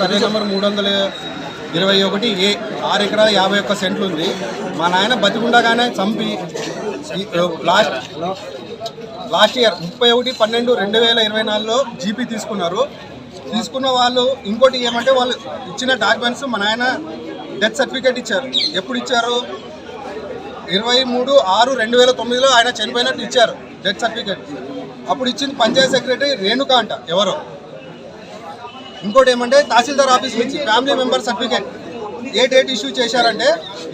Survey number మూడు వందల ఇరవై ఒకటి ఏ ఆరు ఎకరా యాభై ఒక్క సెంట్లు ఉంది. మా నాయన బతికుండగానే చంపి లాస్ట్ లాస్ట్ ఇయర్ ముప్పై ఒకటి పన్నెండు రెండు వేల ఇరవై నాలుగులో జీపీ తీసుకున్నారు. తీసుకున్న వాళ్ళు ఇంకోటి ఏమంటే వాళ్ళు ఇచ్చిన డాక్యుమెంట్స్ మా నాయన డెత్ సర్టిఫికేట్ ఇచ్చారు. ఎప్పుడు ఇచ్చారు? ఇరవై మూడు ఆరు రెండు వేల తొమ్మిదిలో ఆయన చనిపోయినట్టు ఇచ్చారు డెత్ సర్టిఫికేట్. అప్పుడు ఇచ్చింది పంచాయత్ సెక్రటరీ రేణుక అంట ఎవరో. ఇంకోటి ఏమంటే తహసీల్దార్ ఆఫీస్ నుంచి ఫ్యామిలీ మెంబర్ సర్టిఫికేట్ ఏ డేట్ ఇష్యూ చేశారంటే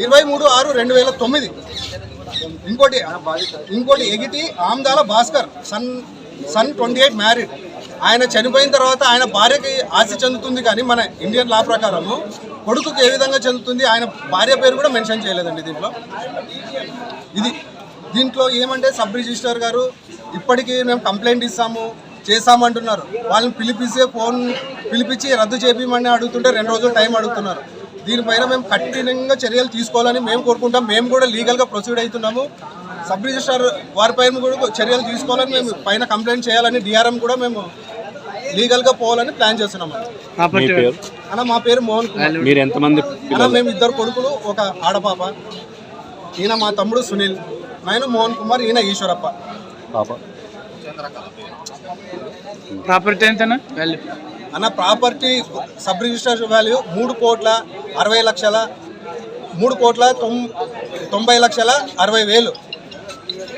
ఇరవై మూడు ఆరు రెండు వేల తొమ్మిది. ఇంకోటి ఇంకోటి ఎగిటి Amdala Bhaskar son son twenty eight married. ఆయన చనిపోయిన తర్వాత ఆయన భార్యకి ఆస్తి చెందుతుంది కానీ మన ఇండియన్ లా ప్రకారము కొడుకుకి ఏ విధంగా చెందుతుంది ఆయన భార్య పేరు కూడా మెన్షన్ చేయలేదండి దీంట్లో. ఇది దీంట్లో ఏమంటే సబ్ రిజిస్టర్ గారు ఇప్పటికీ మేము కంప్లైంట్ ఇస్తాము. చేస్తామంటున్నారు వాళ్ళని పిలిపిస్తే ఫోన్ పిలిపించి రద్దు చేపించమని అడుగుతుంటే రెండు రోజులు టైం అడుగుతున్నారు. దీనిపైన మేము కఠినంగా చర్యలు తీసుకోవాలని మేము కోరుకుంటాం. మేము కూడా లీగల్గా ప్రొసీడ్ అవుతున్నాము. సబ్ రిజిస్టర్ వారిపైన కూడా చర్యలు తీసుకోవాలని మేము పైన కంప్లైంట్ చేయాలని డిఆర్ఎం కూడా మేము లీగల్గా పోవాలని ప్లాన్ చేస్తున్నాము. మీ పేరు? అన్న మా పేరు మోహన్ కుమార్. మీరు ఎంతమంది అన్న పిల్లలు మేము ఇద్దరు కొడుకులు ఒక ఆడపాప. ఈయన మా తమ్ముడు సునీల్. నేను మోహన్ కుమార్ ఈయన ఈశ్వరప్ప. పాప? ప్రాపర్టీ ఎంతనా? వాల్యూ అన్న ప్రాపర్టీ సబ్ రిజిస్టర్ వాల్యూ మూడు కోట్ల అరవై లక్షల మూడు కోట్ల తొం తొంభై లక్షల అరవై వేలు.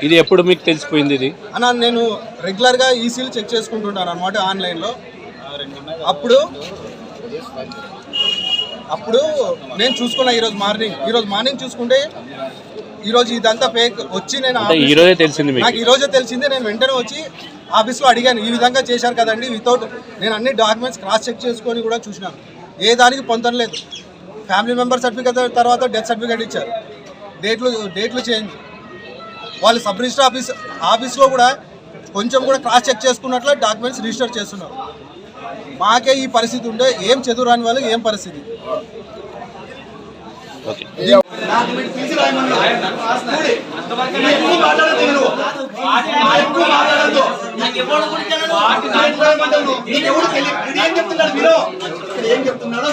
ఇది ఎప్పుడు మీకు తెలిసిపోయింది ఇది? అన్న నేను రెగ్యులర్గా ఈసీలు చెక్ చేసుకుంటుంటాను అనమాట ఆన్లైన్లో. అప్పుడు అప్పుడు నేను చూసుకున్నా ఈరోజు మార్నింగ్. ఈరోజు మార్నింగ్ చూసుకుంటే ఈరోజు ఇదంతా ఫేక్ వచ్చి నేను ఈ రోజే తెలిసింది నాకు ఈ రోజే తెలిసింది. నేను వెంటనే వచ్చి ఆఫీస్లో అడిగాను. ఈ విధంగా చేశారు కదండి వితౌట్ నేను అన్ని డాక్యుమెంట్స్ క్రాస్ చెక్ చేసుకొని కూడా చూసినాను. ఏ దానికి పొందలేదు ఫ్యామిలీ మెంబర్ సర్టిఫికేట్ తర్వాత డెత్ సర్టిఫికేట్ ఇచ్చారు. డేట్లు డేట్లు చేంజ్ వాళ్ళు సబ్ రిజిస్టర్ ఆఫీస్ ఆఫీస్లో కూడా కొంచెం కూడా క్రాస్ చెక్ చేసుకున్నట్లు డాక్యుమెంట్స్ రిజిస్టర్ చేస్తున్నారు. మాకే ఈ పరిస్థితి ఉంటే ఏం చదువురాని వాళ్ళకి ఏం పరిస్థితి? ఓకే. ఏం చెప్తున్నాడో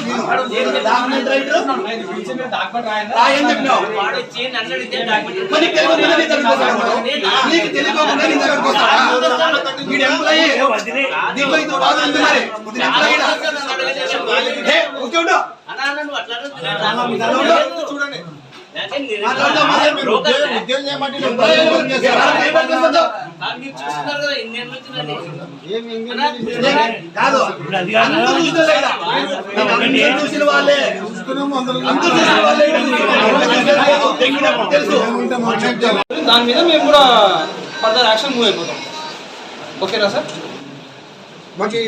మీరు డాక్యుమెంట్ రైటర్? ఏం చెప్పినావు? మరి తెలియకుండా నీ దగ్గరికి వస్తాడు. నీకు తెలియకుండా నీ దగ్గరికి వస్తాడా? వీడు ఎంప్లాయీ దీంట్లో ఇంకో బాధ ఉంది మరి. ఇది ఉండు. చూడండి చూసిన వాళ్ళే దాని మీద మేము కూడా ఫర్దర్ యాక్షన్ మూవ్ అయిపోతాం. ఓకేనా సార్? మాకు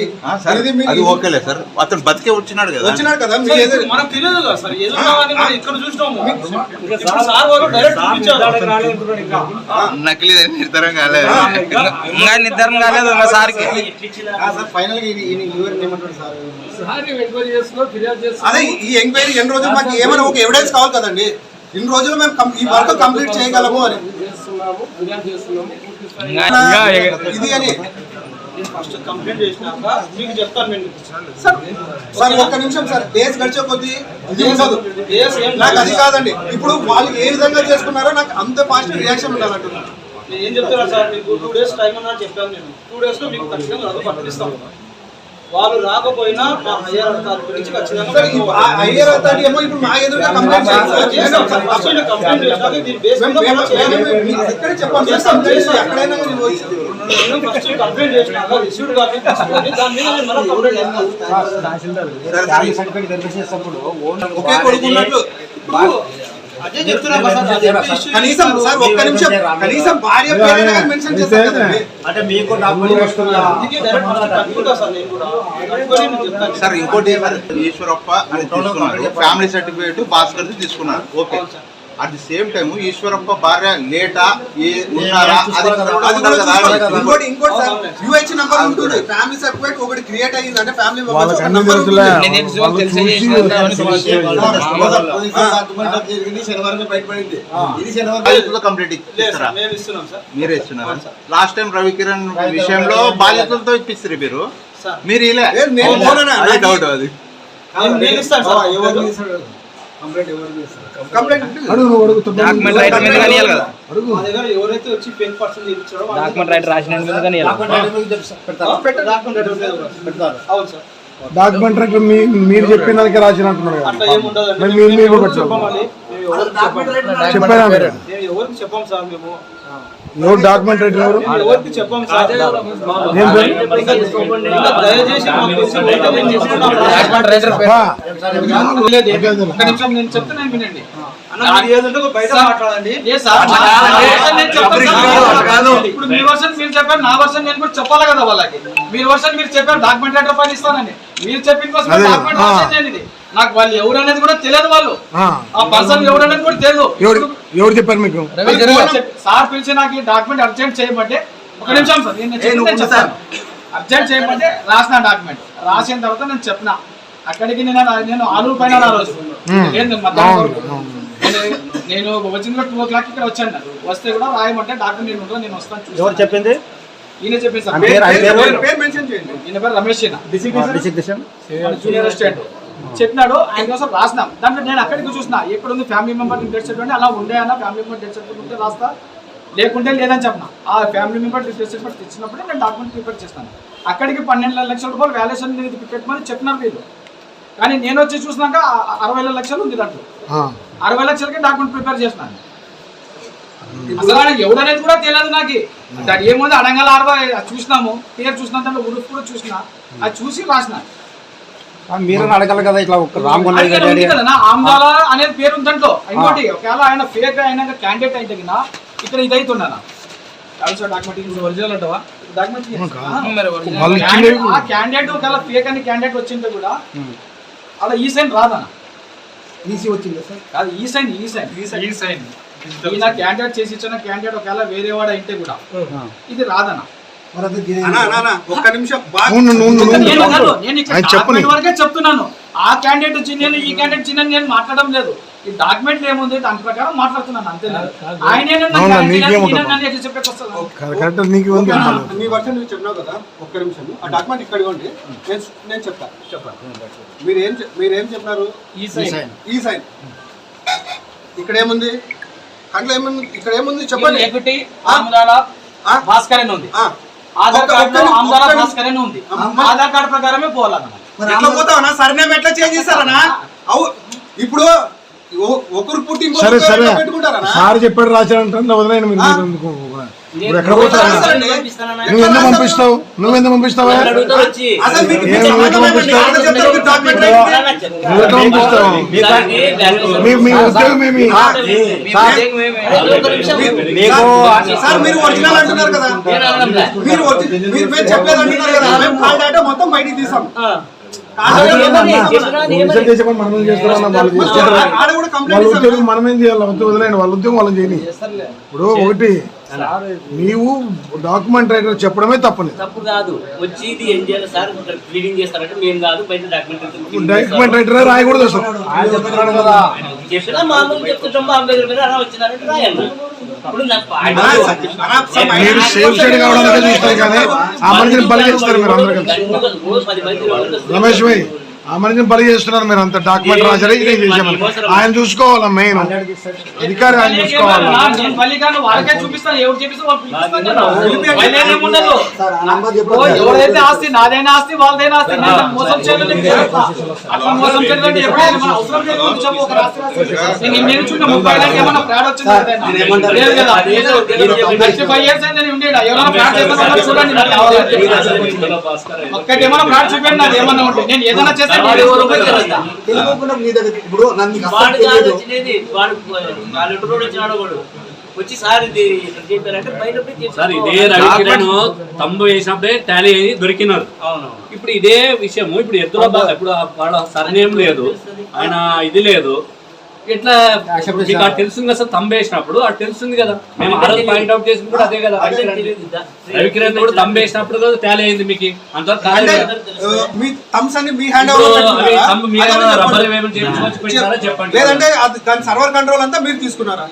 అది ఓకేలే సార్. అతను బతికే వచ్చినాడు కదా. వచ్చినాడు కదా మనకు తెలియదు కదా సార్. ఏదో కావాలి మనం ఇక్కడ చూసినాము. నకిలీ నిర్ధారం కాలేదు ఇంకా. నిర్ధారణ కాలేదు ఇంకా సార్కి. అదే ఈ ఎంక్వైరీ ఎన్ని రోజులు మాకు ఏమైనా ఒక ఎవిడెన్స్ కావాలి కదండి. ఇన్ని రోజులు మేము ఈ వర్క్ కంప్లీట్ చేయగలము అని. ఇది అని. ఫస్ట్ కంప్లైంట్ చేసినాక మీకు చెప్తాను నేను. సార్ ఒక్క నిమిషం సార్ డేస్ గడిచే కొద్దీ ఉండదు. నాకు అది కాదండి. ఇప్పుడు వాళ్ళు ఏ విధంగా చేసుకున్నారో నాకు అంత ఫాస్ట్ రియాక్షన్ ఉండాలంటున్నాను నేను ఏం చెప్తున్నా సార్ మీకు టూ డేస్ టైం అన్నా చెప్పాను నేను. టూ డేస్లో మీకు ఖచ్చితంగా రద్దు పట్టిస్తాం. వాళ్ళు రాకపోయినా మా హయ్యర్ అధికారి గురించి ఖచ్చితంగా ఏమో ఇప్పుడు మా ఎదురుగా కంప్లైంట్ కంప్లైంట్ దీని బేస్ మీద చెప్పండి. ఎక్కడైనా అదే చెప్తున్నా సార్ కనీసం ఒక్క నిమిషం కనీసం భార్య మెన్షన్ చేస్తారు ఇంకోటి ఈశ్వరప్ప అని తీసుకున్నారు. ఫ్యామిలీ సర్టిఫికేట్ భాస్కర్ తీసుకున్నారు. Okay at the same time Eshwarappa భార్య లేటా ఏ ఉన్నారా అది కూడా అది ఉండాలి కూడా కదా. చూసుకోవాలి. ఇంకోటి ఇంకోటి సార్ యూహెచ్ నంబర్ ఉంటుంది. ఫ్యామిలీ సర్టిఫికేట్ ఒకటి క్రియేట్ అయ్యింది అంటే ఫ్యామిలీ మెంబర్స్ ఒక నంబర్ ఉంటుంది. కంప్లీట్ ఇస్తారా? మీరే ఇస్తున్నారా? లాస్ట్ టైం రవికిరణ్ విషయంలో బాధ్యతలతో ఇప్పిస్తారు మీరు. సార్. మీరు ఇలా. లేదు, నేను పోనన్నా. డాక్యుమెంట్ రైట్ మీద కానీ కదా? మా దగ్గర ఎవరైతే వచ్చి పెన్ పర్సన్ చేయించారో వాళ్ళని- డాక్యుమెంట్ రైట్ రాసిన మీద కానీ ఆ, పెట్ట- డాక్యుమెంట్ రైట్ మీద కూడా. అవును సార్. డాక్యుమెంట్ రైటర్ మీ మీరు చెప్పిన దానికి అట్లా మేము మేము మీరు? మేము ఎవరికి చెప్పాం సార్ మేము? ఎవరు డాక్యుమెంట్ రైటర్ ఎవరు. ఇప్పుడు మీ వర్షన్ మీరు చెప్పారు నా వర్షన్ నేను కూడా చెప్పాలి కదా వాళ్ళకి. మీరు వర్షన్ మీరు చెప్పారు డాక్యుమెంట్ ఫైల్ ఇస్తానని. మీరు చెప్పిన కోసం డాక్యుమెంట్ ఇది. నాకు వాళ్ళు ఎవరు అనేది కూడా తెలియదు వాళ్ళు. ఆ. పర్సన్ ఎవరు అనేది కూడా తెలియదు. ఎవరు చెప్పారు మీకు? సార్ పిలిచి నాకు ఈ డాక్యుమెంట్ అర్జెంట్ చేయమంటే ఒక నిమిషం సార్ నేను చెప్తాను అర్జెంట్ చేయమంటే రాసిన డాక్యుమెంట్ రాసిన తర్వాత నేను చెప్పిన. అక్కడికి నేను నేను ఆలు పైన ఆ రోజు. నేను- వచ్చిన టూ ఓ క్లాక్ ఇక్కడ వచ్చాను. వస్తే కూడా రాయమంటే డాక్టర్ నేను ఉంటాను, నేను వస్తాను. ఎవరు చెప్పింది? ఈయన చెప్పింది సార్. పేరు- పేరు- పేరు- పేరు మెన్షన్ చేయండి. ఈయన పేరు రమేష్. జూనియర్ అసిస్టెంట్ చెప్పినాడు ఆయన కోసం రాసినాం. దాంట్లో నేను అక్కడికి చూసిన ఎక్కడ ఉంది ఫ్యామిలీ మెంబర్ డెత్ సర్టిఫికేట్ అలా ఉండే అన్న ఫ్యామిలీ మెంబర్ డెత్ సర్టిఫికేట్ ఉంటే రాస్తా. లేకుంటే లేదని చెప్పిన. ఆ ఫ్యామిలీ మెంబర్ డెత్ సర్టిఫికేట్ తెచ్చినప్పుడే నేను డాక్యుమెంట్ ప్రిపేర్ చేస్తాను. అక్కడికి పన్నెండు లక్షల రూపాయలు వాల్యుయేషన్ పెట్టమని చెప్పినారు వీళ్ళు. కానీ నేను వచ్చి చూసినాక అరవై లక్షలు ఉంది దాంట్లో. అరవై లక్షలకి డాక్యుమెంట్ ప్రిపేర్ చేసినాను. అసలు ఆయన ఎవడనేది కూడా తెలియదు నాకు. దాని ఏముంది అడంగల అరవై చూసినాము. పేరు చూసినా దాంట్లో ఉరుపు కూడా చూసిన. అది చూసి రాసిన. మీరు అడగాలి కదా ఇట్లా ఒక రామ్ అది ఉంది కదా నా ఆమ్దాల అనేది పేరు ఉంది దాంట్లో ఇంకోటి ఒకవేళ ఆయన ఫేక్ అయినా క్యాండిడేట్ అయితే గినా ఇక్కడ ఇది డాక్యుమెంట్ ఒరిజినల్ అంటవా? ఆ క్యాండిడేట్ ఒకవేళ ఫేక్ అని క్యాండిడేట్ వచ్చింటే కూడా అలా ఈ సైన్ రాదన్న ఈసీ వచ్చింది సార్? కాదు ఈ సైన్ ఈ సైన్ ఈ సైన్ ఈయన క్యాండిడేట్ చేసి ఇచ్చిన క్యాండిడేట్ ఒకవేళ వేరే వాడు అయితే కూడా ఇది రాదన్న అన్నా, ఒక్క నిమిషం వరకే చెప్తున్నాను. ఆ క్యాండిడేట్ వచ్చి నేను ఈ క్యాండిడేట్ చిన్న నేను మాట్లాడడం లేదు. ఈ డాక్యుమెంట్ ఏముంది దాని ప్రకారం మాట్లాడుతున్నాను అంతే నేను. ఆయన చెప్పేకొస్తాను? కరెక్ట్ నీకు ఉంది నీ వర్షన్ నువ్వు చెప్పినావు కదా ఒక్క నిమిషం. ఆ డాక్యుమెంట్ ఇక్కడ ఇవ్వండి. నేను నేను చెప్తా. చెప్తాను మీరు ఏం మీరు ఏం చెప్పినారు? ఈ సైన్ ఈ సైన్ ఇక్కడ ఏముంది? కంట్లో ఏముంది? ఇక్కడ ఏముంది? చెప్పండి. ఎగుటి ఆ? ఆమ్దాల ఆ? భాస్కర్ అని ఉంది. ఆ, ఆధార్ కార్డు భాస్కర్ అని ఉంది. ఆధార్ కార్డు ప్రకారమే పోవాలన్న ఎట్లా పోతావనా? సర్నేమ్ ఎట్లా చేంజ్ అవు ఇప్పుడు ఒకరు సరే సరే సార్ చెప్పాడు రాశాడంటే వదిలేను మీరు ఎక్కడ పోతావు. నువ్వు ఎందుకు పంపిస్తావు నువ్వు ఎందుకు పంపిస్తావా నువ్వు ఎట్లా మీ మీ ఉద్యోగం ఏమి సార్ మీరు ఒరిజినల్ అంటున్నారు కదా మీరు ఒరిజి- మీరు మేము చెప్పలేదు అంటున్నారు కదా మేము కాల్ డేటా మొత్తం బయటికి తీసాం కాల్ డేటా మొత్తం తీసాం. రిజల్ట్ చేసేప్పుడు మనం ఏం చేస్తున్నాం వాళ్ళు చేస్తారు ఆడ కూడా వాళ్ళ కంప్లైంట్ ఉద్యోగం మనం ఏం చేయాలి వదిలేండి వాళ్ళ ఉద్యోగం వాళ్ళని చేయని. ఇప్పుడు ఒకటి నీవు డాక్యుమెంట్ రైటర్ చెప్పడమే తప్పలేదు. తప్పు కాదు. వచ్చి ఇది ఏం చేయాలి సార్? క్లీనింగ్ చేస్తారంటే మేము కాదు బయట డాక్యుమెంట్ డాక్యుమెంట్ రైటర్ రాయకూడదు అసలు. చెప్పినా మామూలు చెప్తుంటాం మా దగ్గర అలా వచ్చినారంటే రాయన్న. ఇప్పుడు నాకు మీరు సేఫ్ సైడ్ కావడానికి చూస్తారు కానీ ఆ మనిషిని బలి చేస్తారు మీరు అందరు కలిసి రోజు పది మంది వాళ్ళు రమేష్ భాయ్. ఆ మనిషిని బలి చేస్తున్నారు మీరు అంత డాక్యుమెంట్ రాశారు ఇదే చేసామని ఆయన చూసుకోవాలా మెయిన్ అధికారి ఆయన చూసుకోవాలి నేను మళ్ళీ కానీ వాళ్ళకే చూపిస్తాను ఎవరు చూపిస్తే వాళ్ళు పిలిపిస్తాను కదా. వాళ్ళు ఏం ఉండదు ఓ, ఎవరైతే ఆస్తి నాదైనా ఆస్తి వాళ్ళదైనా ఆస్తి నేను దాన్ని మోసం చేయలేదు నీకు తెలుసా? అట్లా మోసం చేయలేదు ఎప్పుడైనా మన అవసరం లేదు నువ్వు చెప్పు ఒక రాస్తి రాసి. నేను నేను చూడ ముప్పై ఏళ్ళకి ఏమన్నా ఫ్రాడ్ వచ్చిందా ఏదైనా? లేదు కదా థర్టీ ఫైవ్ ఇయర్స్ అయింది నేను ఉండేడా ఎవరైనా ఫ్రాడ్ చేస్తామన్నా చూడండి నాకు కావాలంటే. ఒక్కటి ఏమైనా ఫ్రాడ్ చూపించండి నాది ఏమన్నా ఉంటే నేను ఏదైనా చేస్తే దగ్గర ఇప్పుడు నన్ను వాడు వచ్చి సార్ ఇది ఇక్కడ చెప్పారంటే బయట పోయి చెప్పి సార్ ఇదే రవికిరణ్ తంబు వేసినప్పుడే టాలీ అయ్యి దొరికినారు. అవును. ఇప్పుడు ఇదే విషయము ఇప్పుడు ఎద్దుల ఇప్పుడు వాళ్ళ సర్నేమ్ లేదు. ఆయన ఇది లేదు. ఎట్లా మీకు ఆ తెలుస్తుంది కదా సార్ తంబు వేసినప్పుడు. అది తెలుస్తుంది కదా. మేము ఆ రోజు పాయింట్ అవుట్ చేసింది కూడా అదే కదా. రవికిరణ్ కూడా తంబు వేసినప్పుడు కూడా టాలీ అయింది మీకు. కదా. ఆ, మీ థమ్స్ అన్ని మీ హ్యాండ్ ఓవర్ రబ్బర్ చెప్పండి. లేదంటే అది దాని సర్వర్ కంట్రోల్ అంతా మీరు తీసుకున్నారా?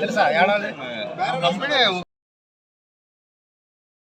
తెలుసా? ఏడాది?